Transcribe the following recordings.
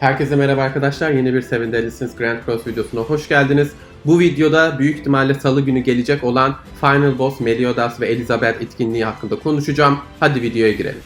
Herkese merhaba arkadaşlar. Yeni bir Seven Deadly Grand Cross videosuna hoş geldiniz. Bu videoda büyük ihtimalle salı günü gelecek olan Final Boss Meliodas ve Elizabeth etkinliği hakkında konuşacağım. Hadi videoya girelim.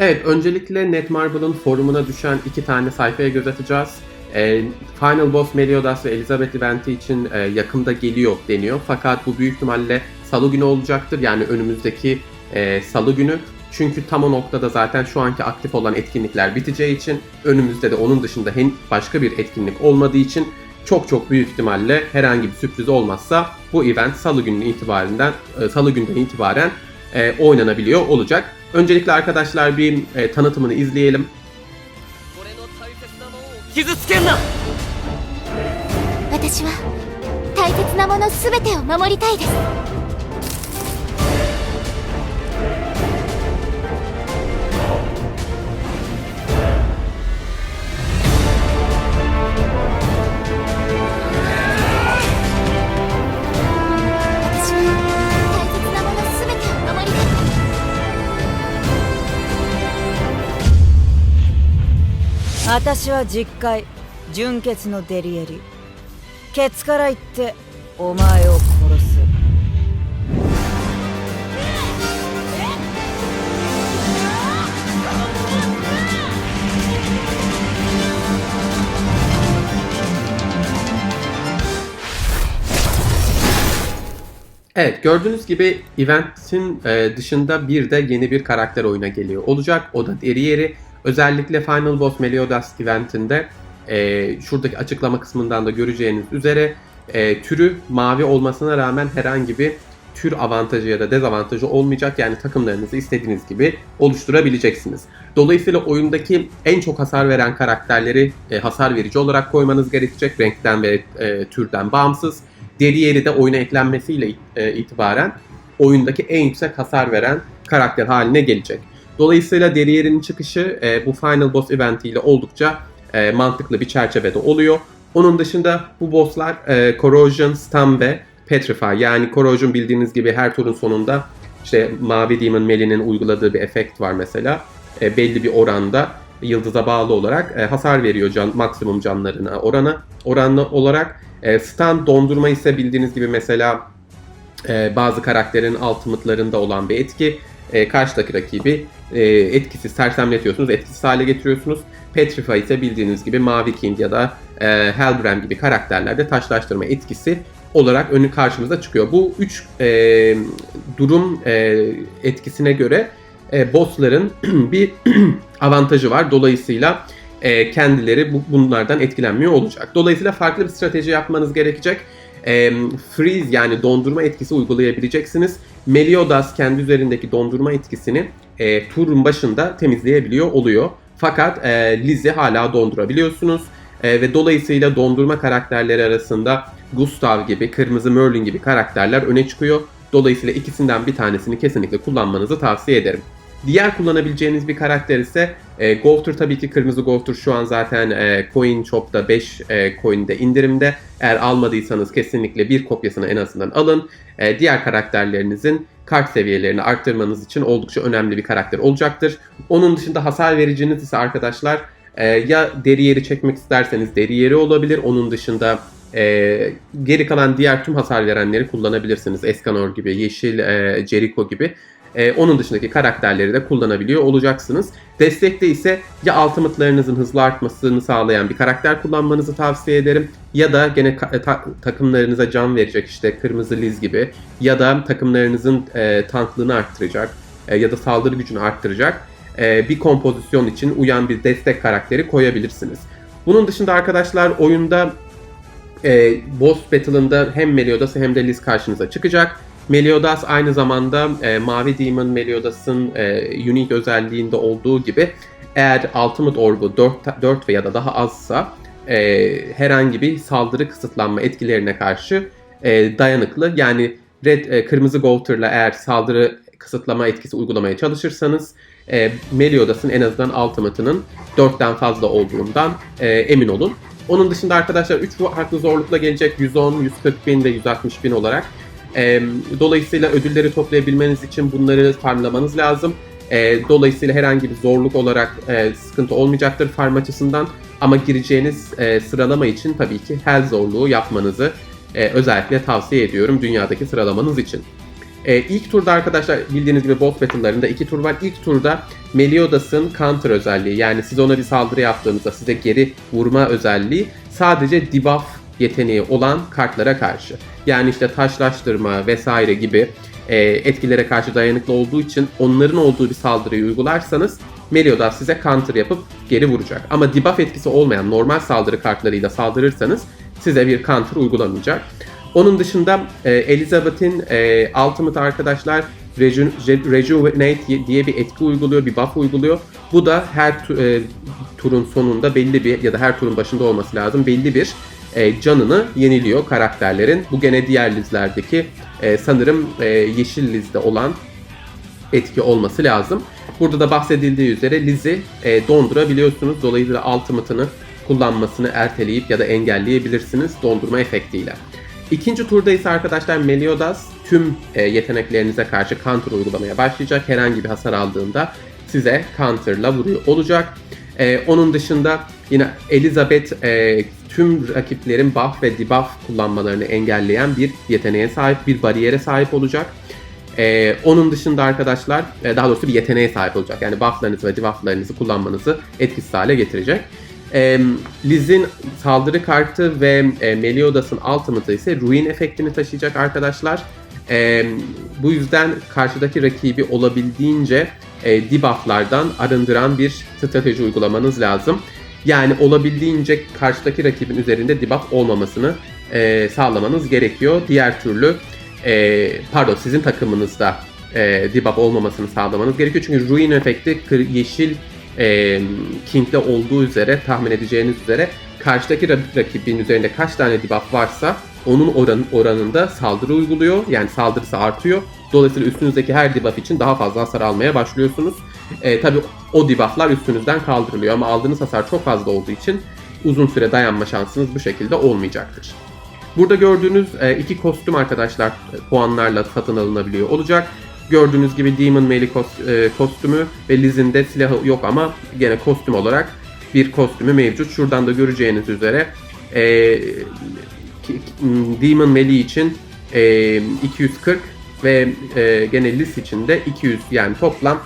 Evet, öncelikle Netmarble'ın forumuna düşen iki tane sayfaya göz atacağız. Ee, Final Boss Meliodas ve Elizabeth eventi için e, yakında geliyor deniyor. Fakat bu büyük ihtimalle salı günü olacaktır. Yani önümüzdeki e, salı günü. Çünkü tam o noktada zaten şu anki aktif olan etkinlikler biteceği için önümüzde de onun dışında hen başka bir etkinlik olmadığı için çok çok büyük ihtimalle herhangi bir sürpriz olmazsa bu event salı günü itibarinden e, salı günden itibaren e, oynanabiliyor olacak. Öncelikle arkadaşlar bir e, tanıtımını izleyelim. 俺の大切なものを傷つけんな私は大切なものすべてを守りたいです 私は実戒純血のデリエリケツから言ってお前を殺す Evet gördüğünüz gibi eventin e, dışında bir de yeni bir karakter oyuna geliyor olacak. O da Derrieri. Özellikle Final Boss Meliodas eventinde e, şuradaki açıklama kısmından da göreceğiniz üzere e, türü mavi olmasına rağmen herhangi bir tür avantajı ya da dezavantajı olmayacak. Yani takımlarınızı istediğiniz gibi oluşturabileceksiniz. Dolayısıyla oyundaki en çok hasar veren karakterleri e, hasar verici olarak koymanız gerekecek. Renkten ve e, türden bağımsız. Derrieri de oyuna eklenmesiyle e, itibaren oyundaki en yüksek hasar veren karakter haline gelecek. Dolayısıyla Derrieri'nin çıkışı e, bu Final Boss eventiyle oldukça e, mantıklı bir çerçevede oluyor. Onun dışında bu bosslar e, Corrosion, Stun ve Petrify. Yani Corrosion bildiğiniz gibi her turun sonunda işte Mavi Demon Melly'nin uyguladığı bir efekt var mesela. E, belli bir oranda yıldıza bağlı olarak e, hasar veriyor can, maksimum canlarına orana oranlı olarak. E, stun dondurma ise bildiğiniz gibi mesela e, bazı karakterin ultimate'larında olan bir etki. E, karşıdaki rakibi e, etkisiz sersemletiyorsunuz, etkisiz hale getiriyorsunuz. Petrify ise bildiğiniz gibi Mavi King ya da e, Hellbrand gibi karakterlerde taşlaştırma etkisi olarak önü karşımıza çıkıyor. Bu üç e, durum e, etkisine göre e, bossların bir avantajı var. Dolayısıyla e, kendileri bu, bunlardan etkilenmiyor olacak. Dolayısıyla farklı bir strateji yapmanız gerekecek. E, freeze yani dondurma etkisi uygulayabileceksiniz. Meliodas kendi üzerindeki dondurma etkisini e, turun başında temizleyebiliyor oluyor. Fakat e, Liz'i hala dondurabiliyorsunuz. E, ve dolayısıyla dondurma karakterleri arasında Gustav gibi, Kırmızı Merlin gibi karakterler öne çıkıyor. Dolayısıyla ikisinden bir tanesini kesinlikle kullanmanızı tavsiye ederim. Diğer kullanabileceğiniz bir karakter ise e, Golter tabii ki kırmızı Golter şu an zaten e, Coin Shop'ta 5 e, coin'de indirimde. Eğer almadıysanız kesinlikle bir kopyasını en azından alın. E, diğer karakterlerinizin kart seviyelerini arttırmanız için oldukça önemli bir karakter olacaktır. Onun dışında hasar vericiniz ise arkadaşlar e, ya deri yeri çekmek isterseniz deri yeri olabilir. Onun dışında e, geri kalan diğer tüm hasar verenleri kullanabilirsiniz. Escanor gibi, Yeşil e, Jericho gibi. E, onun dışındaki karakterleri de kullanabiliyor olacaksınız. Destekte ise ya ultimate'larınızın hızlı artmasını sağlayan bir karakter kullanmanızı tavsiye ederim. Ya da gene ka- ta- takımlarınıza can verecek işte Kırmızı Liz gibi. Ya da takımlarınızın e, tanklığını arttıracak. e, ya da saldırı gücünü arttıracak. e, bir kompozisyon için uyan bir destek karakteri koyabilirsiniz. Bunun dışında arkadaşlar oyunda e, boss battle'ında hem Meliodas hem de Liz karşınıza çıkacak. Meliodas aynı zamanda e, Mavi Demon Meliodas'ın e, unique özelliğinde olduğu gibi eğer Ultimate Orb'u 4, 4 veya da daha azsa e, herhangi bir saldırı kısıtlanma etkilerine karşı e, dayanıklı. Yani Red e, Kırmızı Golter'la eğer saldırı kısıtlama etkisi uygulamaya çalışırsanız e, Meliodas'ın en azından Ultimate'ının 4'ten fazla olduğundan e, emin olun. Onun dışında arkadaşlar 3 farklı zorlukla gelecek 110, 140 bin ve 160 bin olarak. Dolayısıyla ödülleri toplayabilmeniz için bunları farmlamanız lazım. Dolayısıyla herhangi bir zorluk olarak sıkıntı olmayacaktır farm açısından. Ama gireceğiniz sıralama için tabii ki her zorluğu yapmanızı özellikle tavsiye ediyorum dünyadaki sıralamanız için. E, ilk turda arkadaşlar bildiğiniz gibi boss battle'larında iki tur var. İlk turda Meliodas'ın counter özelliği yani siz ona bir saldırı yaptığınızda size geri vurma özelliği sadece debuff yeteneği olan kartlara karşı. Yani işte taşlaştırma vesaire gibi e, etkilere karşı dayanıklı olduğu için onların olduğu bir saldırıyı uygularsanız Meliodas size counter yapıp geri vuracak. Ama debuff etkisi olmayan normal saldırı kartlarıyla saldırırsanız size bir counter uygulamayacak. Onun dışında e, Elizabeth'in e, Ultimate arkadaşlar Reju- Rejuvenate diye bir etki uyguluyor, bir buff uyguluyor. Bu da her tu- e, turun sonunda belli bir ya da her turun başında olması lazım belli bir e, canını yeniliyor karakterlerin. Bu gene diğer lizlerdeki e, sanırım e, yeşil lizde olan etki olması lazım. Burada da bahsedildiği üzere Liz'i e, dondurabiliyorsunuz. Dolayısıyla Ultimate'ını kullanmasını erteleyip ya da engelleyebilirsiniz dondurma efektiyle. İkinci turda ise arkadaşlar Meliodas tüm e, yeteneklerinize karşı counter uygulamaya başlayacak. Herhangi bir hasar aldığında size counterla vuruyor olacak. E, onun dışında yine Elizabeth e, tüm rakiplerin buff ve debuff kullanmalarını engelleyen bir yeteneğe sahip, bir bariyere sahip olacak. Ee, onun dışında arkadaşlar e, daha doğrusu bir yeteneğe sahip olacak. Yani bufflarınızı ve debufflarınızı kullanmanızı etkisiz hale getirecek. Ee, Liz'in saldırı kartı ve e, Meliodas'ın ultimate'ı ise ruin efektini taşıyacak arkadaşlar. Ee, bu yüzden karşıdaki rakibi olabildiğince e, debufflardan arındıran bir strateji uygulamanız lazım. Yani olabildiğince karşıdaki rakibin üzerinde debuff olmamasını e, sağlamanız gerekiyor. Diğer türlü e, pardon sizin takımınızda e, debuff olmamasını sağlamanız gerekiyor. Çünkü ruin efekti yeşil e, King'de olduğu üzere tahmin edeceğiniz üzere karşıdaki ra- rakibin üzerinde kaç tane debuff varsa onun oran, oranında saldırı uyguluyor. Yani saldırısı artıyor. Dolayısıyla üstünüzdeki her debuff için daha fazla hasar almaya başlıyorsunuz. E, Tabi o debufflar üstünüzden kaldırılıyor ama aldığınız hasar çok fazla olduğu için uzun süre dayanma şansınız bu şekilde olmayacaktır. Burada gördüğünüz e, iki kostüm arkadaşlar e, puanlarla satın alınabiliyor olacak. Gördüğünüz gibi Demon Melee kos- e, kostümü ve Liz'in de silahı yok ama gene kostüm olarak bir kostümü mevcut. Şuradan da göreceğiniz üzere e, Demon Melee için e, 240 ve e, gene Liz için de 200 yani toplam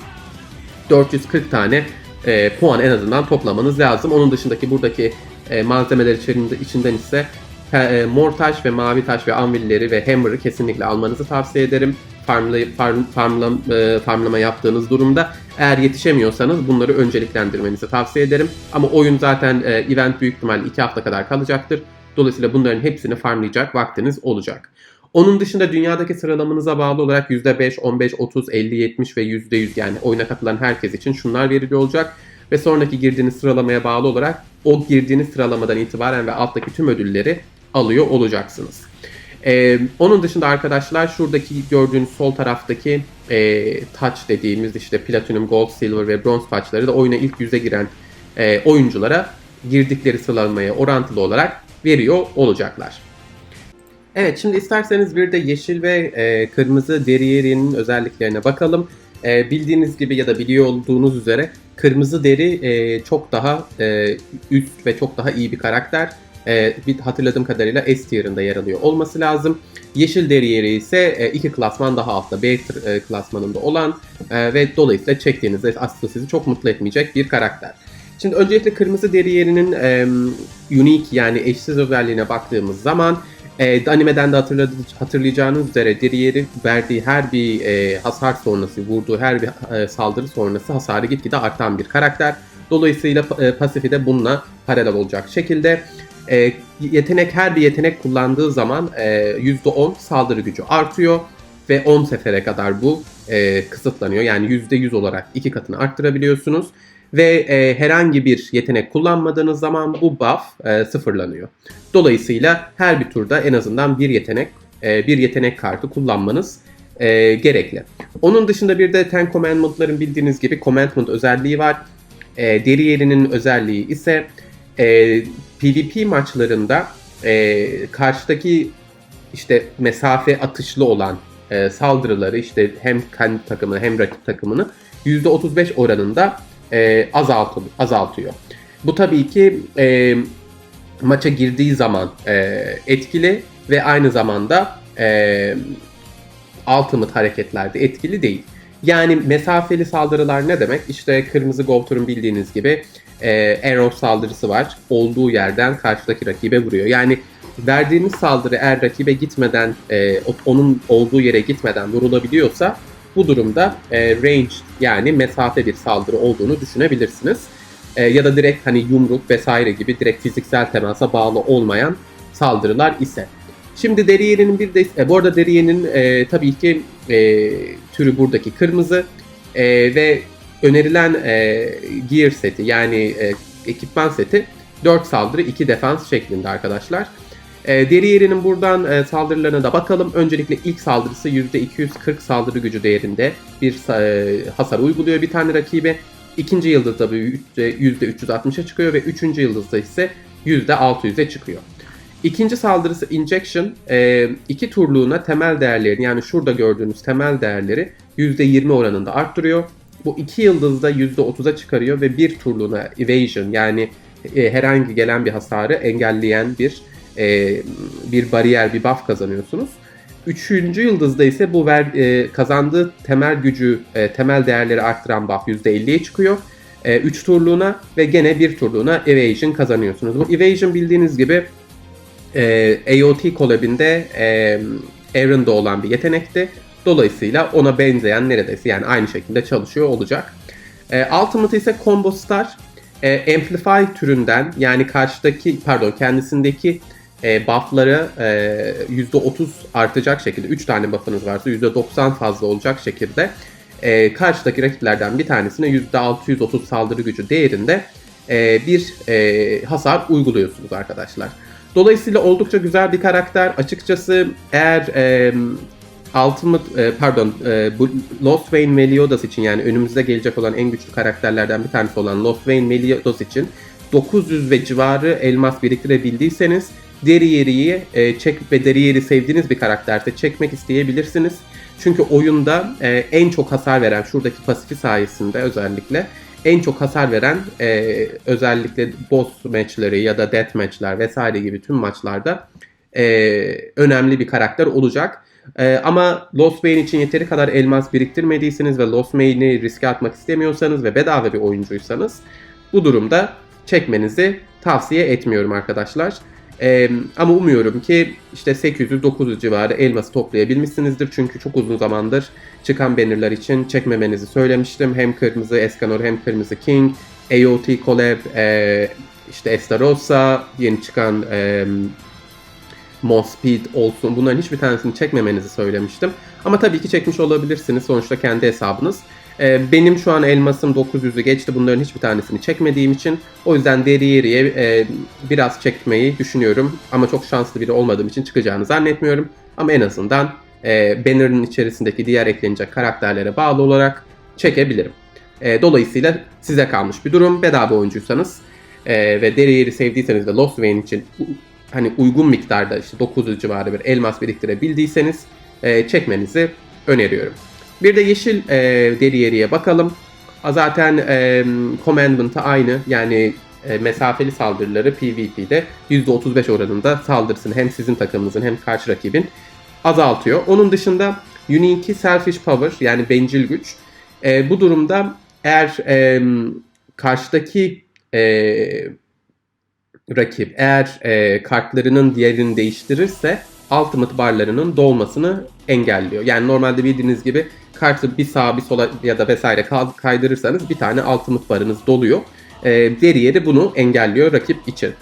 440 tane e, puan en azından toplamanız lazım. Onun dışındaki buradaki e, malzemeler içerisinde, içinden ise e, mor taş ve mavi taş ve anvilleri ve hammer'ı kesinlikle almanızı tavsiye ederim. Farmla, farm, farmla, e, farmlama yaptığınız durumda eğer yetişemiyorsanız bunları önceliklendirmenizi tavsiye ederim. Ama oyun zaten e, event büyük ihtimalle 2 hafta kadar kalacaktır. Dolayısıyla bunların hepsini farmlayacak vaktiniz olacak. Onun dışında dünyadaki sıralamanıza bağlı olarak %5, 15, 30, 50, 70 ve %100 yani oyuna katılan herkes için şunlar veriliyor olacak. Ve sonraki girdiğiniz sıralamaya bağlı olarak o girdiğiniz sıralamadan itibaren ve alttaki tüm ödülleri alıyor olacaksınız. Ee, onun dışında arkadaşlar şuradaki gördüğünüz sol taraftaki e, touch dediğimiz işte platinum, gold, silver ve bronze touchları da oyuna ilk yüze giren e, oyunculara girdikleri sıralamaya orantılı olarak veriyor olacaklar. Evet şimdi isterseniz bir de yeşil ve e, kırmızı deriyerinin özelliklerine bakalım. E, bildiğiniz gibi ya da biliyor olduğunuz üzere kırmızı deri e, çok daha e, üst ve çok daha iyi bir karakter. E, bir hatırladığım kadarıyla S tier'ında yer alıyor olması lazım. Yeşil deriyeri ise e, iki klasman daha altta B e, klasmanında olan e, ve dolayısıyla çektiğinizde aslında sizi çok mutlu etmeyecek bir karakter. Şimdi öncelikle kırmızı deriyerinin e, unique yani eşsiz özelliğine baktığımız zaman e, animeden de hatırlayacağınız üzere Derrier'i verdiği her bir e, hasar sonrası, vurduğu her bir e, saldırı sonrası hasarı gitgide artan bir karakter. Dolayısıyla e, pasifi de bununla paralel olacak şekilde e, yetenek her bir yetenek kullandığı zaman e, %10 saldırı gücü artıyor ve 10 sefere kadar bu e, kısıtlanıyor. Yani %100 olarak iki katını arttırabiliyorsunuz ve e, herhangi bir yetenek kullanmadığınız zaman bu buff e, sıfırlanıyor. Dolayısıyla her bir turda en azından bir yetenek e, bir yetenek kartı kullanmanız e, gerekli. Onun dışında bir de Ten Commandment'ların bildiğiniz gibi Commandment özelliği var. E, deri yerinin özelliği ise e, PvP maçlarında e, karşıdaki işte mesafe atışlı olan e, saldırıları işte hem kendi takımını hem rakip takımını %35 oranında e, azaltı, azaltıyor. Bu tabii ki e, maça girdiği zaman e, etkili ve aynı zamanda e, ultimate hareketlerde etkili değil. Yani mesafeli saldırılar ne demek? İşte Kırmızı Goltur'un bildiğiniz gibi e, arrow saldırısı var. Olduğu yerden karşıdaki rakibe vuruyor. Yani verdiğiniz saldırı eğer rakibe gitmeden, e, onun olduğu yere gitmeden vurulabiliyorsa bu durumda e, range yani mesafe bir saldırı olduğunu düşünebilirsiniz. E, ya da direkt hani yumruk vesaire gibi direkt fiziksel temasa bağlı olmayan saldırılar ise. Şimdi Derrier'in bir de e, bu arada Derrier'in e, tabii ki e, türü buradaki kırmızı e, ve önerilen e, gear seti yani e, ekipman seti 4 saldırı 2 defans şeklinde arkadaşlar. E, Derrier'in buradan e, saldırılarına da bakalım. Öncelikle ilk saldırısı %240 saldırı gücü değerinde bir e, hasar uyguluyor bir tane rakibe. İkinci yıldızda bu %360'a çıkıyor ve üçüncü yıldızda ise %600'e çıkıyor. İkinci saldırısı Injection, e, iki turluğuna temel değerlerini yani şurada gördüğünüz temel değerleri %20 oranında arttırıyor. Bu iki yıldızda %30'a çıkarıyor ve bir turluğuna Evasion yani e, herhangi gelen bir hasarı engelleyen bir e, bir bariyer, bir buff kazanıyorsunuz. Üçüncü yıldızda ise bu ver, e, kazandığı temel gücü, e, temel değerleri arttıran buff %50'ye çıkıyor. 3 turluğuna ve gene bir turluğuna Evasion kazanıyorsunuz. Bu Evasion bildiğiniz gibi e, AOT Collab'inde e, Aaron'da olan bir yetenekti. Dolayısıyla ona benzeyen neredeyse yani aynı şekilde çalışıyor olacak. E, Ultimate ise Combo Star. E, Amplify türünden yani karşıdaki pardon kendisindeki e, buffları e, %30 artacak şekilde 3 tane buff'ınız varsa %90 fazla olacak şekilde e, karşıdaki rakiplerden bir tanesine %630 saldırı gücü değerinde e, bir e, hasar uyguluyorsunuz arkadaşlar. Dolayısıyla oldukça güzel bir karakter. Açıkçası eğer e, Ultimate e, pardon e, bu Lost Wayne Meliodas için yani önümüzde gelecek olan en güçlü karakterlerden bir tanesi olan Lost Wayne Meliodas için 900 ve civarı elmas biriktirebildiyseniz Derrier'i e, çek ve Derrier'i sevdiğiniz bir karakterse çekmek isteyebilirsiniz. Çünkü oyunda e, en çok hasar veren şuradaki pasifi sayesinde özellikle en çok hasar veren e, özellikle boss maçları ya da death maçlar vesaire gibi tüm maçlarda e, önemli bir karakter olacak. E, ama Lost Wayne için yeteri kadar elmas biriktirmediyseniz ve Lost Wayne'i riske atmak istemiyorsanız ve bedava bir oyuncuysanız bu durumda çekmenizi tavsiye etmiyorum arkadaşlar. Ee, ama umuyorum ki işte 800-900 civarı elması toplayabilmişsinizdir. Çünkü çok uzun zamandır çıkan bannerlar için çekmemenizi söylemiştim. Hem kırmızı Escanor hem kırmızı King, AOT Collab, e, işte Estarossa, yeni çıkan e, Speed olsun bunların hiçbir tanesini çekmemenizi söylemiştim. Ama tabii ki çekmiş olabilirsiniz. Sonuçta kendi hesabınız. Ee, benim şu an elmasım 900'ü geçti. Bunların hiçbir tanesini çekmediğim için. O yüzden Derrier'e e, biraz çekmeyi düşünüyorum. Ama çok şanslı biri olmadığım için çıkacağını zannetmiyorum. Ama en azından e, banner'ın içerisindeki diğer eklenecek karakterlere bağlı olarak çekebilirim. E, dolayısıyla size kalmış bir durum. Bedava oyuncuysanız e, ve Derrier'i sevdiyseniz ve Lost Wayne için hani uygun miktarda işte 900 civarı bir elmas biriktirebildiyseniz e, çekmenizi öneriyorum. Bir de yeşil e, Derrier'e bakalım. A, Zaten e, Commandment'ı aynı yani e, mesafeli saldırıları PvP'de %35 oranında saldırısını hem sizin takımınızın hem karşı rakibin azaltıyor. Onun dışında Unique Selfish Power yani bencil güç. E, bu durumda eğer e, karşıdaki e, rakip eğer e, kartlarının diğerini değiştirirse ultimate barlarının dolmasını engelliyor. Yani normalde bildiğiniz gibi kartı bir sağa bir sola ya da vesaire kaydırırsanız bir tane ultimate barınız doluyor. E, Derrier'i bunu engelliyor rakip için.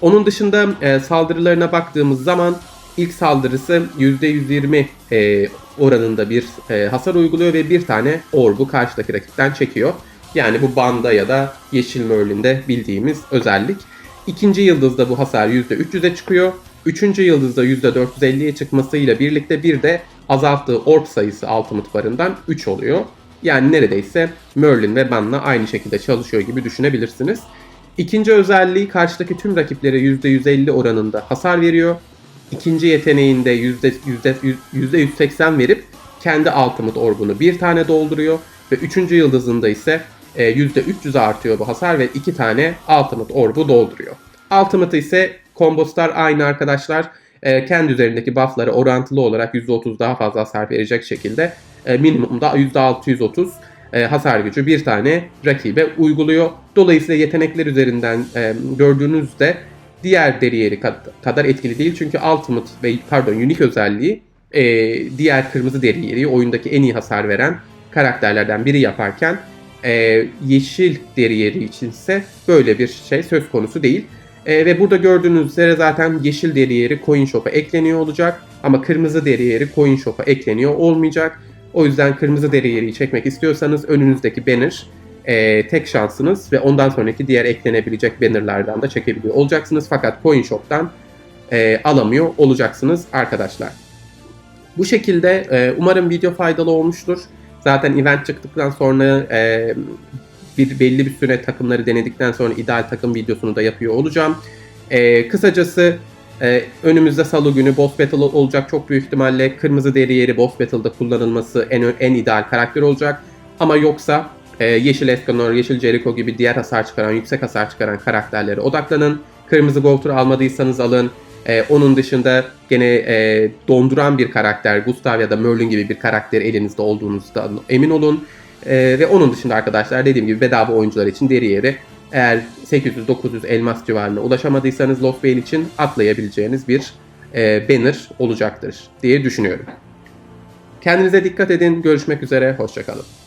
Onun dışında e, saldırılarına baktığımız zaman ilk saldırısı %120 e, oranında bir e, hasar uyguluyor ve bir tane orbu karşıdaki rakipten çekiyor. Yani bu banda ya da yeşil Merlin'de bildiğimiz özellik. İkinci yıldızda bu hasar %300'e çıkıyor. Üçüncü yıldızda %450'ye çıkmasıyla birlikte bir de azalttığı orb sayısı Ultimate barından 3 oluyor. Yani neredeyse Merlin ve Ban'la aynı şekilde çalışıyor gibi düşünebilirsiniz. İkinci özelliği karşıdaki tüm rakiplere %150 oranında hasar veriyor. ikinci yeteneğinde yüzde, yüzde, yüzde 180 verip kendi Ultimate Orb'unu bir tane dolduruyor. Ve üçüncü yıldızında ise e, yüzde 300 artıyor bu hasar ve iki tane Ultimate Orb'u dolduruyor. Ultimate ise combo star aynı arkadaşlar. E, kendi üzerindeki buff'ları orantılı olarak %30 daha fazla hasar verecek şekilde e, minimumda %630 e, hasar gücü bir tane rakibe uyguluyor. Dolayısıyla yetenekler üzerinden e, gördüğünüzde diğer deri yeri kad- kadar etkili değil. Çünkü Ultimate ve pardon Unique özelliği e, diğer kırmızı deri yeri oyundaki en iyi hasar veren karakterlerden biri yaparken e, yeşil deri yeri içinse böyle bir şey söz konusu değil. E, ve burada gördüğünüz üzere zaten yeşil deri yeri Coin Shop'a ekleniyor olacak. Ama kırmızı deri yeri Coin Shop'a ekleniyor olmayacak. O yüzden kırmızı deri yeriyi çekmek istiyorsanız önünüzdeki banner e, tek şansınız ve ondan sonraki diğer eklenebilecek bannerlardan da çekebiliyor olacaksınız. Fakat Coin Shop'tan e, alamıyor olacaksınız arkadaşlar. Bu şekilde e, umarım video faydalı olmuştur. Zaten event çıktıktan sonra e, bir belli bir süre takımları denedikten sonra ideal takım videosunu da yapıyor olacağım. E, kısacası e, önümüzde salı günü boss battle olacak çok büyük ihtimalle. Kırmızı deri yeri boss battle'da kullanılması en en ideal karakter olacak. Ama yoksa e, yeşil Escanor, yeşil Jericho gibi diğer hasar çıkaran, yüksek hasar çıkaran karakterlere odaklanın. Kırmızı Goltur almadıysanız alın. E, onun dışında gene e, donduran bir karakter, Gustav ya da Merlin gibi bir karakter elinizde olduğunuzda emin olun. E, ve onun dışında arkadaşlar dediğim gibi bedava oyuncular için deri yeri eğer 800-900 elmas civarına ulaşamadıysanız Lost Veil için atlayabileceğiniz bir e, banner olacaktır diye düşünüyorum. Kendinize dikkat edin. Görüşmek üzere. Hoşçakalın.